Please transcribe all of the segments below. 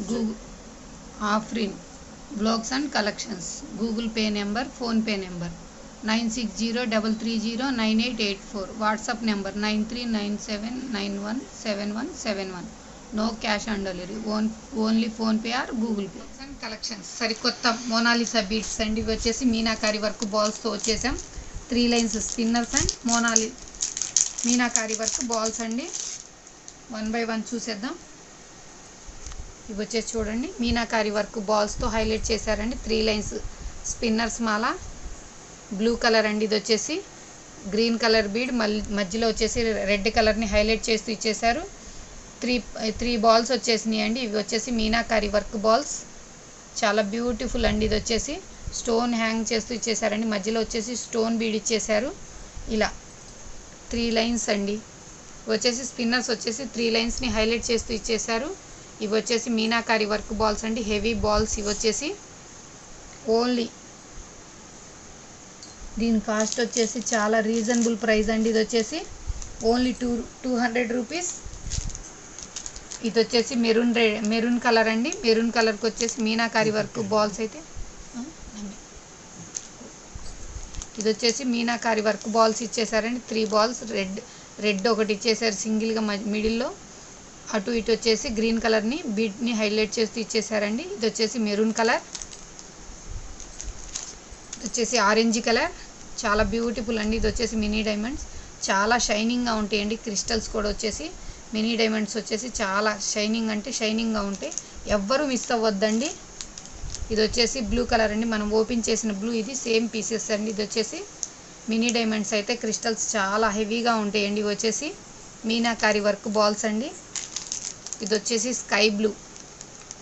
Google Afrin blogs and collections. Google Pay number PhonePe number. Nine six zero double three zero nine eight eight four. WhatsApp number nine three nine seven nine one seven one seven one. No cash on delivery. Own only PhonePe or Google Pay. And collections సరికొత్త Mona Lisa beads అండి. ఇవి వచ్చేసి meenakari work బాల్స్తో వచ్చేసాం. Three lines spinners and మోనాలి meenakari work balls అండి. One by one చూసేద్దాం. ఇవి వచ్చేసి చూడండి. మీనాకారి వర్క్ బాల్స్తో హైలైట్ చేశారండి. త్రీ లైన్స్ స్పిన్నర్స్ మాల. బ్లూ కలర్ అండి ఇది వచ్చేసి. గ్రీన్ కలర్ బీడ్ మళ్ళీ మధ్యలో వచ్చేసి రెడ్ కలర్ని హైలైట్ చేస్తూ ఇచ్చేసారు త్రీ త్రీ బాల్స్ వచ్చేసినాయి అండి. ఇవి వచ్చేసి మీనాకారి వర్క్ బాల్స్ చాలా బ్యూటిఫుల్ అండి ఇది వచ్చేసి. స్టోన్ హ్యాంగ్ చేస్తూ ఇచ్చేసారండి మధ్యలో వచ్చేసి స్టోన్ బీడ్ ఇచ్చేసారు ఇలా. త్రీ లైన్స్ అండి. వచ్చేసి స్పిన్నర్స్ వచ్చేసి త్రీ లైన్స్ని హైలైట్ చేస్తూ ఇచ్చేసారు ఇవి వచ్చేసి మీనాకారి వర్క్ బాల్స్ అండి. హెవీ బాల్స్ ఇవి వచ్చేసి ఓన్లీ. దీని కాస్ట్ వచ్చేసి చాలా రీజనబుల్ ప్రైస్ అండి. ఇది వచ్చేసి only two two hundred rupees. ఇది వచ్చేసి మెరూన్ రె మెరూన్ కలర్ అండి. మెరూన్ కలర్కి వచ్చేసి మీనాకారి వర్క్ బాల్స్ అయితే. ఇది వచ్చేసి మీనాకారి వర్క్ బాల్స్ ఇచ్చేసారండి. త్రీ బాల్స్ రెడ్ రెడ్ ఒకటి ఇచ్చేసారు సింగిల్గా మిడిల్లో. అటు ఇటు వచ్చేసి గ్రీన్ కలర్ని బీట్ని హైలైట్ చేస్తూ ఇచ్చేసారండి. ఇది వచ్చేసి మెరూన్ కలర్. ఇది వచ్చేసి ఆరెంజ్ కలర్. చాలా బ్యూటిఫుల్ అండి. ఇది వచ్చేసి మినీ డైమండ్స్. చాలా షైనింగ్గా ఉంటాయండి. క్రిస్టల్స్ కూడా వచ్చేసి మినీ డైమండ్స్ వచ్చేసి చాలా షైనింగ్ అంటే షైనింగ్గా ఉంటాయి. ఎవ్వరూ మిస్ అవ్వద్దండి. ఇది వచ్చేసి బ్లూ కలర్ అండి. మనం ఓపెన్ చేసిన బ్లూ ఇది సేమ్ పీసెస్ అండి. ఇది వచ్చేసి మినీ డైమండ్స్ అయితే క్రిస్టల్స్ చాలా హెవీగా ఉంటాయండి. ఇవి వచ్చేసి మీనాకారి వర్క్ బాల్స్ అండి. ఇది వచ్చేసి sky blue.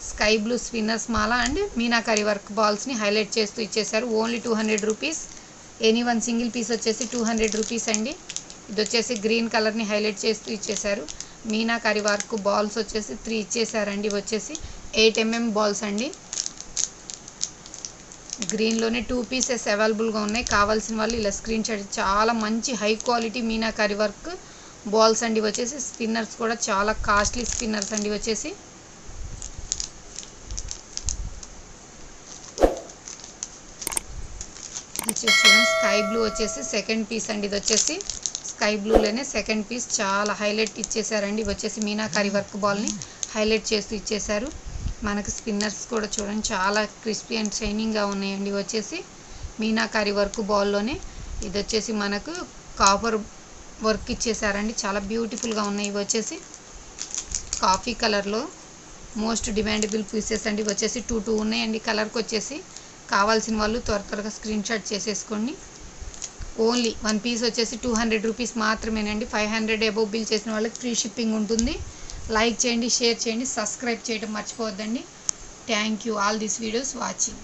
Sky blue spinners Mala and meenakari work బాల్స్ని హైలైట్ చేస్తూ ఇచ్చేసారు only two hundred rupees. Any one single piece వచ్చేసి టూ హండ్రెడ్ రూపీస్ అండి. ఇది వచ్చేసి గ్రీన్ కలర్ని హైలైట్ చేస్తూ ఇచ్చేసారు మీనాకారి వర్క్ బాల్స్ వచ్చేసి త్రీ ఇచ్చేసారండి ఇవి వచ్చేసి ఎయిట్ ఎంఎం బాల్స్ అండి. గ్రీన్లోనే టూ పీసెస్ అవైలబుల్గా ఉన్నాయి. కావాల్సిన వాళ్ళు ఇలా స్క్రీన్ షాట్ చాలా మంచి high quality meenakari work balls అండి వచ్చేసి స్పిన్నర్స్ కూడా చాలా కాస్ట్లీ స్పిన్నర్స్ అండి వచ్చేసి. చూడండి స్కై బ్లూ వచ్చేసి సెకండ్ పీస్ అండి ఇది వచ్చేసి. స్కై బ్లూలోనే సెకండ్ పీస్ చాలా హైలైట్ ఇచ్చేసారండి. ఇవి వచ్చేసి మీనాకారి వర్క్ బాల్ని హైలైట్ చేస్తూ ఇచ్చేసారు. మనకు స్పిన్నర్స్ కూడా చూడండి చాలా క్రిస్పీ అండ్ షైనింగ్గా ఉన్నాయండి. వచ్చేసి మీనాకారి వర్క్ బాల్లోనే ఇది వచ్చేసి మనకు కాపర్ వర్క్ ఇచ్చేసారండి. చాలా బ్యూటిఫుల్గా ఉన్నాయి. ఇవి వచ్చేసి కాఫీ కలర్లో మోస్ట్ డిమాండబుల్ పీసెస్ అండి. వచ్చేసి టూ టూ ఉన్నాయండి. కలర్కి వచ్చేసి కావాల్సిన వాళ్ళు త్వర త్వరగా స్క్రీన్ షాట్ చేసేసుకోండి. ఓన్లీ వన్ పీస్ వచ్చేసి టూ హండ్రెడ్ రూపీస్ మాత్రమేనండి. ఫైవ్ హండ్రెడ్ అబోవ్ బిల్ చేసిన వాళ్ళకి ఫ్రీ షిప్పింగ్ ఉంటుంది. లైక్ చేయండి షేర్ చేయండి సబ్స్క్రైబ్ చేయడం మర్చిపోవద్దండి. Thank you. All these videos watching.